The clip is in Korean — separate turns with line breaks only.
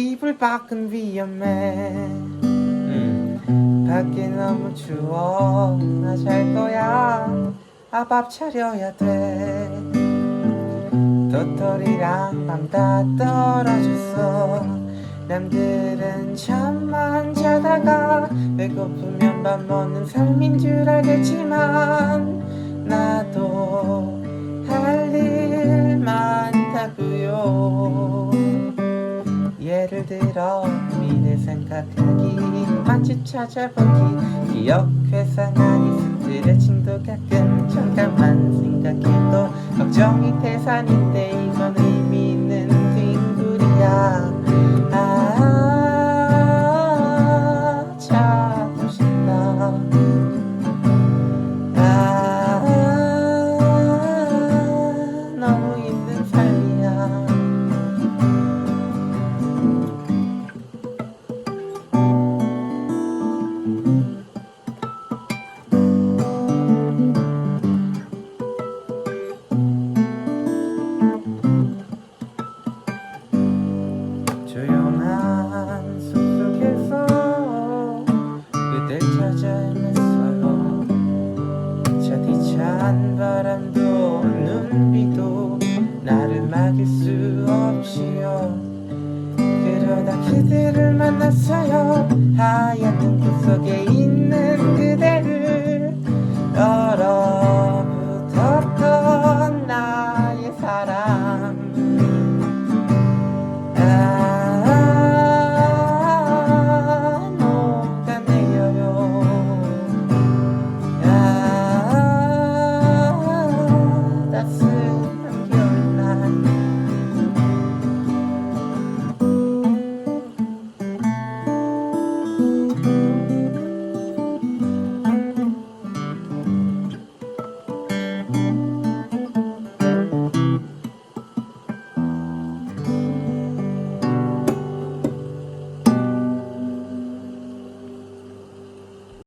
이불 밖은 위험해. 음, 밖에 너무 추워. 나 잘 거야. 아 밥 차려야 돼. 도토리랑 밤 다 떨어졌어. 남들은 잠만 자다가 배고프면 밥 먹는 삶인 줄 알겠지만 들어 미래 생각하기 맛집 찾아보기 기억 회상하기 스트레칭도 가끔 잠깐만 생각해도 걱정이 태산인데 이건 찬 바람도 눈비도 나를 막을 수 없이요. 그러다 그들을 만났어요. 하얀 눈빛 속에 있는 그